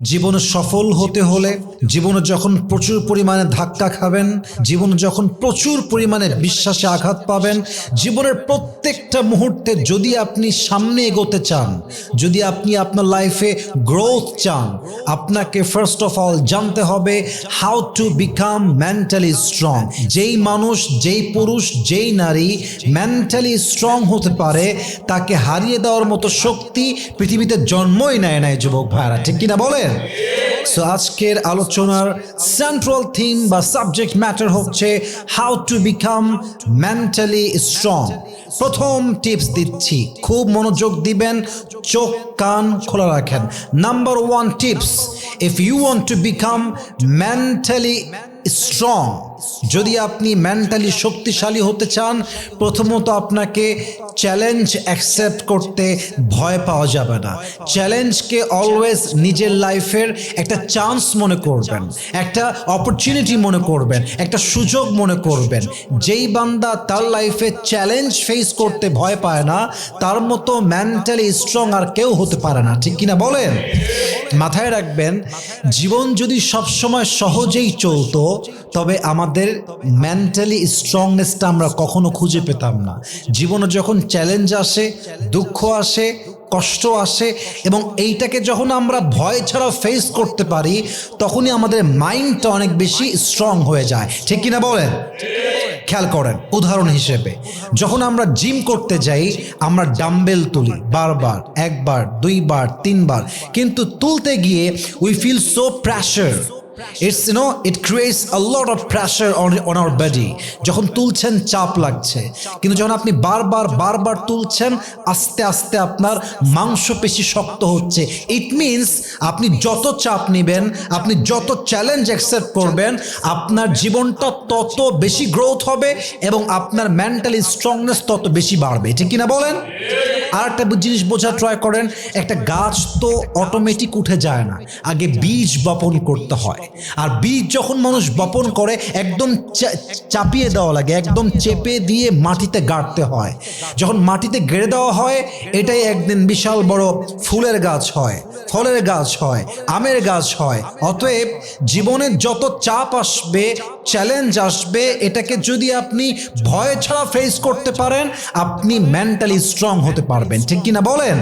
জীবনে সফল হতে হলে জীবনে যখন প্রচুর পরিমাণে ধাক্কা খাবেন, জীবনে যখন প্রচুর পরিমাণে বিশ্বাসে আঘাত পাবেন, জীবনের প্রত্যেকটা মুহূর্তে যদি আপনি সামনে এগোতে চান, যদি আপনি আপনার লাইফে গ্রোথ চান, আপনাকে ফার্স্ট অফ অল জানতে হবে how to become mentally strong যেই মানুষ, যেই পুরুষ, যেই নারী মেন্টালি স্ট্রং হতে পারে, তাকে হারিয়ে দেওয়ার মতো শক্তি পৃথিবীতে জন্মই নেয় নাই, যুবক ভাইরা ঠিক কিনা বলেন? সো আজকের আলোচনার সেন্ট্রাল থিম বা সাবজেক্ট ম্যাটার হচ্ছে how to become mentally strong প্রথম টিপস দিচ্ছি। খুব মনোযোগ দিবেন, চোখ, কান খোলা রাখেন। Number one tips if you want to become mentally strong যদি আপনি মেন্টালি শক্তিশালী হতে চান, প্রথমত আপনাকে চ্যালেঞ্জ অ্যাকসেপ্ট করতে ভয় পাওয়া যাবে না। চ্যালেঞ্জকে অলওয়েজ নিজের লাইফের একটা চান্স মনে করবেন, একটা অপরচুনিটি মনে করবেন, একটা সুযোগ মনে করবেন। যেই বান্দা তার লাইফে চ্যালেঞ্জ ফেস করতে ভয় পায় না, তার মতো মেন্টালি স্ট্রং আর কেউ হতে পারে না। ঠিক কিনা বলেন? মাথায় রাখবেন, জীবন যদি সবসময় সহজেই চলতো, তবে আমাদের মেন্টালি স্ট্রংনেসটা আমরা কখনো খুঁজে পেতাম না। জীবনে যখন চ্যালেঞ্জ আসে, দুঃখ আসে কষ্ট আসে এবং এইটাকে যখন আমরা ভয় ছাড়া ফেস করতে পারি, তখনই আমাদের মাইন্ডটা অনেক বেশি স্ট্রং হয়ে যায়। ঠিক কিনা বলেন? খেয়াল করেন, উদাহরণ হিসেবে। যখন আমরা জিম করতে যাই, আমরা ডাম্বেল তুলি, বারবার, একবার, দুইবার, তিনবার। কিন্তু তুলতে গিয়ে we feel so pressure it's no it creates a lot of pressure on on our body যখন তুলছেন, চাপ লাগছে। কিন্তু যখন আপনি বারবার বারবার তুলছেন, আস্তে আস্তে আপনার মাংসপেশি শক্ত হচ্ছে। ইট মিনস আপনি যত চাপ নেবেন, আপনি যত চ্যালেঞ্জ অ্যাকসেপ্ট করবেন, আপনার জীবনটা তত বেশি গ্রোথ হবে এবং আপনার মেন্টালি স্ট্রংনেস তত বেশি বাড়বে। ঠিক কিনা বলেন? আর একটা জিনিস বোঝা ট্রাই করেন, একটা গাছ তো অটোমেটিক উঠে যায় না। আগে বীজ বপন করতে হয়। আর বীজ যখন মানুষ বপন করে, একদম চাপিয়ে দেওয়া লাগে, একদম চেপে দিয়ে মাটিতে গাড়তে হয়। যখন মাটিতে গেড়ে দেওয়া হয়, এটাই একদিন বিশাল বড় ফুলের গাছ হয়, ফলের গাছ হয়, আমের গাছ হয়। অতএব জীবনের যত চাপ আসবে চ্যালেঞ্জ আসবে, এটাকে যদি আপনি ভয় ছাড়া ফেস করতে পারেন, আপনি মেন্টালি স্ট্রং হতে পারবেন। ঠিক কিনা বলেন?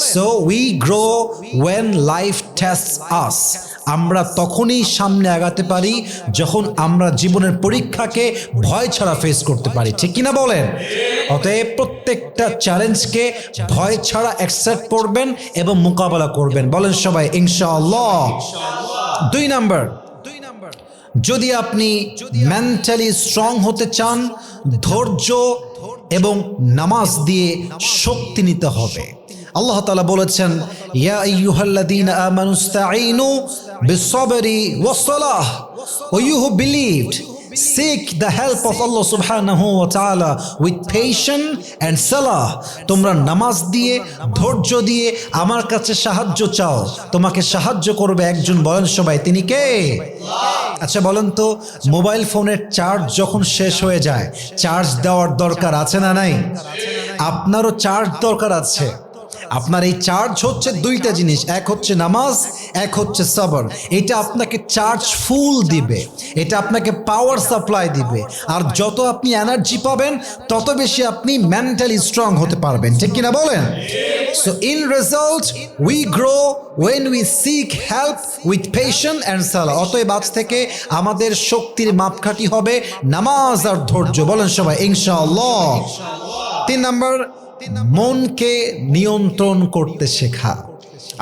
So we grow when life test us আমরা তখনই সামনে আগাতে পারি যখন আমরা জীবনের পরীক্ষাকে ভয় ছাড়া ফেস করতে পারি। ঠিক কিনা বলেন? অতএব প্রত্যেকটা চ্যালেঞ্জকে ভয় ছাড়া অ্যাকসেপ্ট করবেন এবং মোকাবেলা করবেন। বলেন সবাই, ইনশাআল্লাহ। দুই নাম্বার যদি আপনি মেন্টালি স্ট্রং হতে চান ধৈর্য এবং নামাজ দিয়ে শক্তি নিতে হবে। আল্লাহ তালা বলেছেন ইয়া আইয়ুহাল্লাযীনা আমানুস্তাইনু বিসবরি ওয়াসলাহ O you who believed Seek the help of Allah subhanahu wa ta'ala with patience and salah. তোমরা নামাজ দিয়ে, ধৈর্য দিয়ে আমার কাছে সাহায্য চাও। তোমাকে সাহায্য করবে একজন বলেন সবাই, তিনি কে? আচ্ছা বলেন তো, মোবাইল ফোনের চার্জ যখন শেষ হয়ে যায়, চার্জ দেওয়ার দরকার আছে না নাই? আপনারও চার্জ দরকার আছে। আপনার এই চার্জ হচ্ছে দুইটা জিনিস, এক হচ্ছে নামাজ এক হচ্ছে সবর। এটা আপনাকে চার্জ ফুল দিবে। এটা আপনাকে পাওয়ার সাপ্লাই দিবে। আর যত আপনি এনার্জি পাবেন, তত বেশি আপনি মেন্টালি স্ট্রং হতে পারবেন। ঠিক কিনা বলেন? So in result we grow when we seek help with patient and সালা অতএব আজ থেকে আমাদের শক্তির মাপকাঠি হবে নামাজ আর ধৈর্য। বলেন সবাই, ইনশাআল্লাহ। তিন নম্বর, মনকে নিয়ন্ত্রণ করতে শেখা।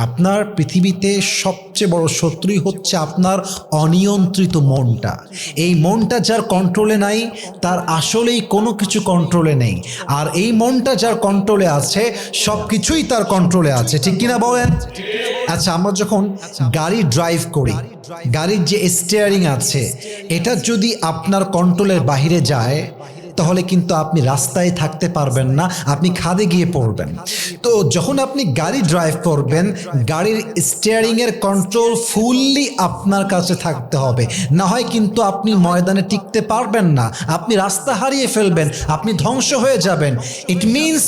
আপনার পৃথিবীতে সবচেয়ে বড় শত্রুই হচ্ছে আপনার অনিয়ন্ত্রিত মনটা। এই মনটা যার কন্ট্রোলে নাই, তার আসলেই কোনো কিছু কন্ট্রোলে নেই। আর এই মনটা যার কন্ট্রোলে আছে সব কিছুই তার কন্ট্রোলে আছে। ঠিক কিনা বলেন? আচ্ছা আমরা যখন গাড়ি ড্রাইভ করি, গাড়ির যে স্টিয়ারিং আছে, এটা যদি আপনার কন্ট্রোলের বাইরে যায় তাহলে কিন্তু আপনি রাস্তায় থাকতে পারবেন না, আপনি খাদে গিয়ে পড়বেন। তো যখন আপনি গাড়ি ড্রাইভ করবেন, গাড়ির স্টিয়ারিংয়ের কন্ট্রোল ফুললি আপনার কাছে থাকতে হবে। না হয় কিন্তু আপনি ময়দানে টিকতে পারবেন না, আপনি রাস্তা হারিয়ে ফেলবেন, আপনি ধ্বংস হয়ে যাবেন। ইট মিনস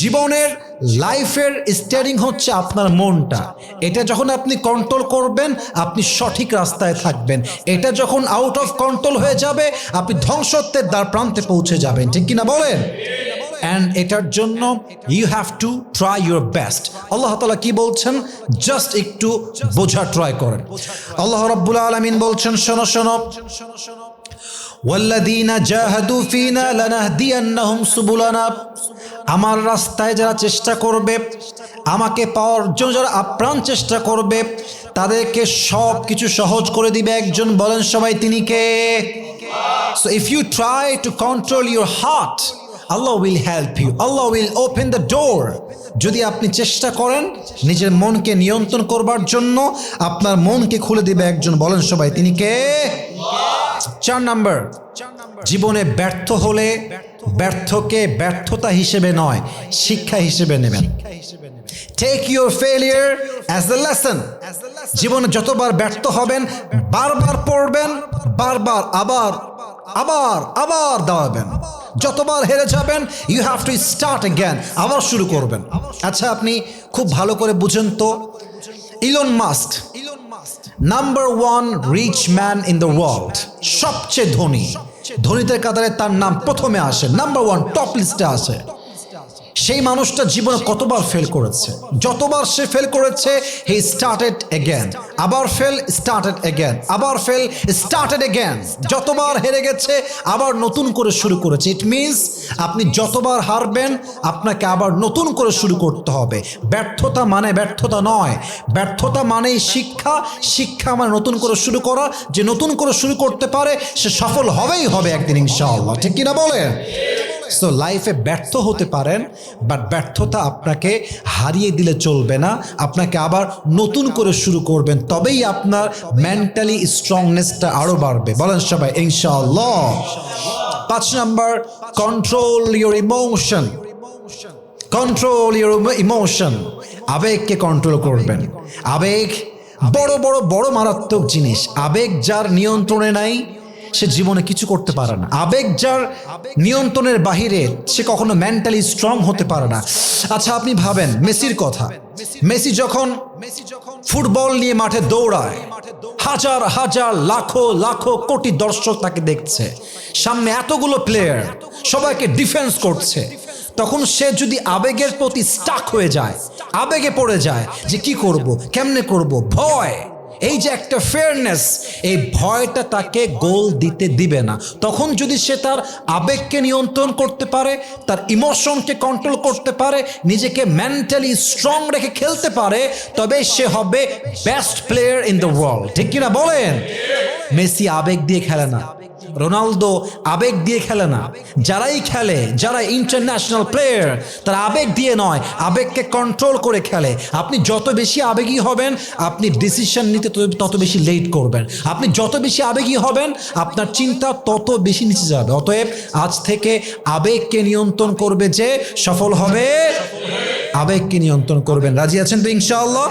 জীবনের লাইফের স্টিয়ারিং হচ্ছে আপনার মনটা। এটা যখন আপনি কন্ট্রোল করবেন, আপনি সঠিক রাস্তায় থাকবেন। এটা যখন আউট অফ কন্ট্রোল হয়ে যাবে, আপনি ধ্বংসত্বের দ্বার প্রান্তে পৌঁছে যাবেন। ঠিক কিনা বলেন? অ্যান্ড এটার জন্য you have to try your best আল্লাহ তালা কি বলছেন? জাস্ট একটু বোঝা ট্রাই করেন। আল্লাহ রব্বুল আলমিন বলছেন, শোনো শোনো। ওয়াল্লাদিনা জাহাদু ফিনা লানাহদিয়ান্নাহুম সুবুলানা। আমার রাস্তায় যারা চেষ্টা করবে, আমাকে পাওয়ার জন্য যারা আপ্রাণ চেষ্টা করবে, তাদেরকে সব কিছু সহজ করে দিবে। একজন বলেন সবাই, তিনি কে? So if you try to control your heart Allah will help you Allah will open the door যদি আপনি চেষ্টা করেন নিজের মনকে নিয়ন্ত্রণ করবার জন্য, আপনার মনকে খুলে দিবে। একজন বলেন সবাই, তিনি কে? চার নাম্বার, জীবনে ব্যর্থ হলে ব্যর্থকে ব্যর্থতা হিসেবে নয়, শিক্ষা হিসেবে নেবেন। Take your failure as the lesson জীবনে যতবার ব্যর্থ হবেন, বারবার পড়বেন, বারবার আবার আবার আবার দাঁড়াবেন। যতবার হেরে যাবেন ইউ হ্যাভ টু স্টার্ট জ্ঞান আবার শুরু করবেন। আচ্ছা আপনি খুব ভালো করে বুঝেন তো। Elon Musk number one rich man in the world সবচেয়ে ধনী। ধনীদের কাতারে তার নাম প্রথমে আসে। নাম্বার ওয়ান টপ লিস্টে আসে। সেই মানুষটা জীবনে কতবার ফেল করেছে? যতবার সে ফেল করেছে হি স্টার্টেড এগেন আবার ফেল স্টার্টেড এগেন আবার ফেল স্টার্টেড এগেন যতবার হেরে গেছে, আবার নতুন করে শুরু করেছে। ইট মিনস আপনি যতবার হারবেন, আপনাকে আবার নতুন করে শুরু করতে হবে। ব্যর্থতা মানে ব্যর্থতা নয়। ব্যর্থতা মানেই শিক্ষা। শিক্ষা মানে নতুন করে শুরু করা। যে নতুন করে শুরু করতে পারে, সে সফল হবেই হবে একদিন ইনশাআল্লাহ। ঠিক কিনা বলেন? সো লাইফে ব্যর্থ হতে পারেন বাট ব্যর্থতা আপনাকে হারিয়ে দিলে চলবে না, আপনাকে আবার নতুন করে শুরু করবেন, তবেই আপনার মেন্টালি স্ট্রংনেসটা আরও বাড়বে। বলেন সবাই, ইনশাআল্লাহ। পাঁচ number control your emotion control your emotion আবেগকে কন্ট্রোল করবেন। আবেগ বড় বড় বড় মারাত্মক জিনিস। আবেগ যার নিয়ন্ত্রণে নাই সে জীবনে কিছু করতে পারে না। আবেগ যার নিয়ন্ত্রণের বাহিরে সে কখনো মেন্টালি স্ট্রং হতে পারে না। আচ্ছা আপনি ভাবেন, মেসির কথা। মেসি যখন ফুটবল নিয়ে মাঠে দৌড়ায়, হাজার হাজার, লাখো লাখো কোটি দর্শক তাকে দেখছে। সামনে এতগুলো প্লেয়ার সবাইকে ডিফেন্স করছে। তখন সে যদি আবেগের প্রতি স্টাক হয়ে যায়, আবেগে পড়ে যায় যে কি করব, কেমনে করব, ভয়। এই যে একটা ফেয়ারনেস এই ভয়টা তাকে গোল দিতে দিবে না। তখন যদি সে তার আবেগকে নিয়ন্ত্রণ করতে পারে, তার ইমোশনকে কন্ট্রোল করতে পারে, নিজেকে মেন্টালি স্ট্রং রেখে খেলতে পারে, তবে সে হবে best player in the world ঠিক কিনা বলেন? মেসি আবেগ দিয়ে খেলে না। রোনালদো আবেগ দিয়ে খেলে না। যারাই খেলে যারা ইন্টারন্যাশনাল প্লেয়ার তারা আবেগ দিয়ে নয়, আবেগকে কন্ট্রোল করে খেলে। আপনি যত বেশি আবেগী হবেন, আপনি ডিসিশন নিতে তত- বেশি লেট করবেন। আপনি যত বেশি আবেগী হবেন, আপনার চিন্তা তত বেশি নিচে যাবে। অতএব আজ থেকে আবেগকে নিয়ন্ত্রণ করবে যে সফল হবে। আবেগকে নিয়ন্ত্রণ করবেন। রাজি আছেন তো ইনশাআল্লাহ?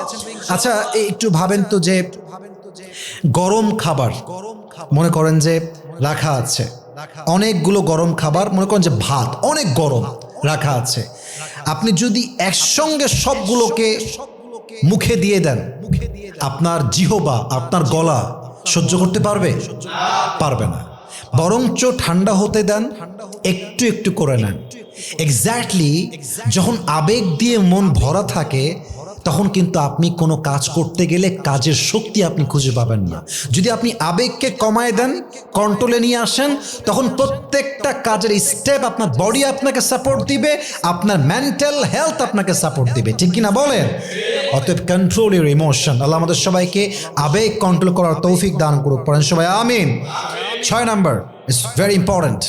আচ্ছা একটু ভাবেন তো যে গরম খাবার, মনে করেন যে রাখা আছে। অনেকগুলো গরম খাবার, মনে করেন যে ভাত, অনেক গরম রাখা আছে। আপনি যদি একসঙ্গে সবগুলোকে মুখে দিয়ে দেন, আপনার জিহবা, আপনার গলা সহ্য করতে পারবে? পারবে না। বরঞ্চ ঠান্ডা হতে দেন, একটু একটু করে নেন। এক্স্যাক্টলি যখন আবেগ দিয়ে মন ভরা থাকে তখন কিন্তু আপনি কোনো কাজ করতে গেলে কাজের শক্তি আপনি খুঁজে পাবেন না। যদি আপনি আবেগকে কমায় দেন কন্ট্রোলে নিয়ে আসেন, তখন প্রত্যেকটা কাজের স্টেপ আপনার বডি আপনাকে সাপোর্ট দিবে, আপনার মেন্টাল হেলথ আপনাকে সাপোর্ট দিবে। ঠিক কিনা বলেন? অতএব কন্ট্রোল ইউর ইমোশন আল্লাহ আমাদের সবাইকে আবেগ কন্ট্রোল করার তৌফিক দান করুক। পড়েন সবাই, আমিন। ছয় number it's very important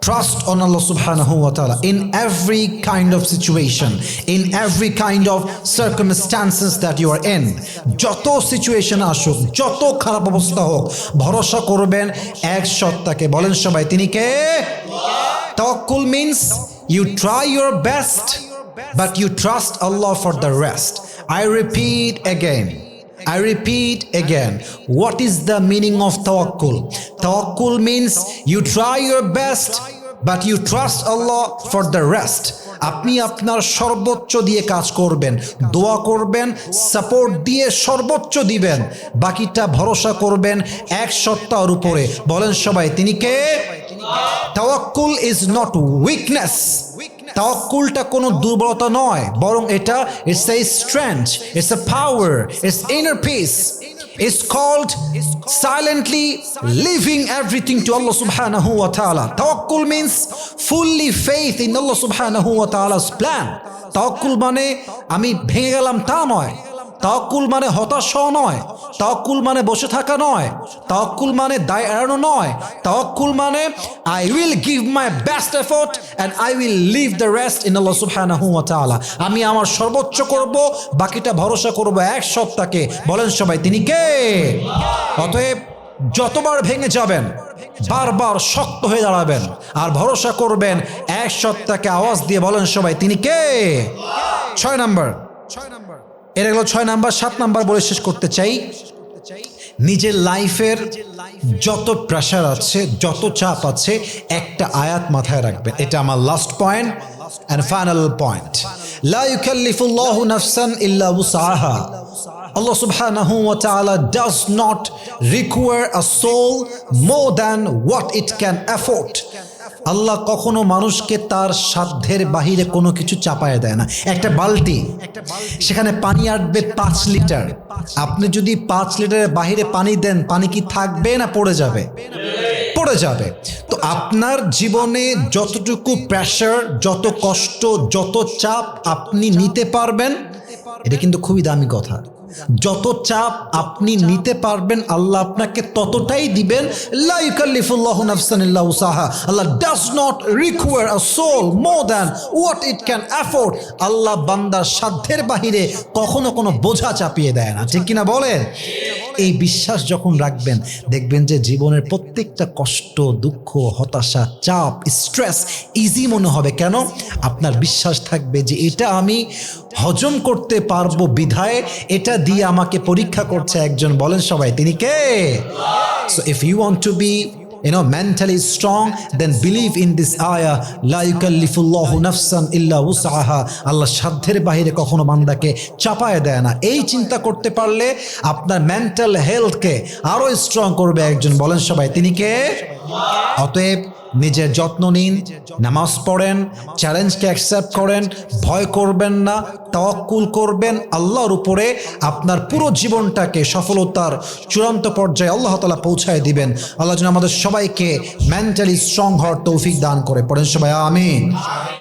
Trust on Allah subhanahu wa ta'ala in every kind of situation, in every kind of circumstances that you are in. যত সিচুয়েশন আসুক যত খারাপ অবস্থা হোক ভরসা করবেন এক সত্তাকে বলেন সবাই তিনি কে তাওয়াক্কুল means you try your best but you trust Allah for the rest I repeat again I repeat again, what is the meaning of tawakkul? Tawakkul means you try your best, but you trust Allah for the rest আপনি আপনার সর্বোচ্চ দিয়ে কাজ করবেন দোয়া করবেন support দিয়ে সর্বোচ্চ দিবেন বাকিটা ভরসা করবেন এক সপ্তাহর উপরে। বলেন সবাই তিনি কে? তাওয়াক্কুল ইজ নট উইকনেস তাওয়াক্কুলটা কোনো দুর্বলতা নয়, বরং এটা is a strength is a power is inner peace is called silently leaving everything to Allah সুবহানাহু ওয়া তাআলা তাওয়াক্কুল means fully faith in Allah সুবহানাহু ওয়া তাআলাস প্ল্যান তাওয়াক্কুল মানে আমি ভেঙে গেলাম তা নয়। তাওয়াক্কুল মানে হতাশ নয়। তাওয়াক্কুল মানে বসে থাকা নয়। তাওয়াক্কুল মানে দায় এড়ানো নয়। তাওয়াক্কুল মানে I will give my best effort and I will leave the rest in Allah সুবহানাহু ওয়া তাআলা আমি আমার সর্বোচ্চ করব, বাকিটা ভরসা করব এক সত্তাকে বলেন সবাই, তিনি কে? অতএব যতবার ভেঙে যাবেন, বারবার শক্ত হয়ে দাঁড়াবেন আর ভরসা করবেন এক সত্তাকে আওয়াজ দিয়ে। বলেন সবাই, তিনি কে? ছয় নাম্বার। ছয় নাম্বার এটা গেল ছয় নাম্বার, সাত নাম্বার বলে শেষ করতে চাই। নিজের লাইফের যত প্রেশার আছে, যত চাপ আছে, একটা আয়াত মাথায় রাখবে এটা আমার last point and final point লা ইউকাল্লিফুল্লাহু নাফসান ইল্লা উসাহা Allah subhanahu wa ta'ala does not require a soul more than what it can afford. Allah কখনো মানুষকে তার সাধ্যের বাহিরে কোনো কিছু চাপায় দেয় না। একটা বালতি, সেখানে পানি আটবে পাঁচ লিটার। আপনি যদি পাঁচ লিটারের বাহিরে পানি দেন, পানি কি থাকবে না পড়ে যাবে? পড়ে যাবে। তো আপনার জীবনে যতটুকু প্রেশার যত কষ্ট, যত চাপ আপনি নিতে পারবেন, এটা কিন্তু খুবই দামি কথা। যত চাপ আপনি নিতে পারবেন, আল্লাহ আপনাকে ততটাই দিবেন। নট সোল ইট ক্যান আল্লাহ বান্দার সাধ্যের বাহিরে কখনো কোনো বোঝা চাপিয়ে দেয় না। ঠিক কিনা বলেন? এই বিশ্বাস যখন রাখবেন, দেখবেন যে জীবনের প্রত্যেকটা কষ্ট, দুঃখ, হতাশা, চাপ স্ট্রেস ইজি মনে হবে। কেন? আপনার বিশ্বাস থাকবে যে এটা আমি হজম করতে পারব বিধায়, এটা দিয়ে আমাকে পরীক্ষা করছে একজন, বলেন সবাই, তিনি কে? So if you want to be you know, mentally strong, then believe in this ayah, la yukallifullahu nafsan illa wus'aha. আল্লাহ সাধ্যের বাহিরে কখনো বান্দাকে চাপায় দেয় না। এই চিন্তা করতে পারলে আপনার মেন্টাল হেলথকে আরও স্ট্রং করবে একজন, বলেন সবাই, তিনি কে? অতএব নিজের যত্ন নিন, নামাজ পড়েন, চ্যালেঞ্জকে অ্যাকসেপ্ট করেন, ভয় করবেন না, তাওয়াক্কুল করবেন, আল্লাহর উপরে আপনার পুরো জীবনটাকে সফলতার চূড়ান্ত পর্যায়ে আল্লাহ তালা পৌঁছায় দিবেন। আল্লাহ যেন আমাদের সবাইকে মেন্টালি স্ট্রং হওয়ার তৌফিক দান করে। পড়েন সবাই, আমিন।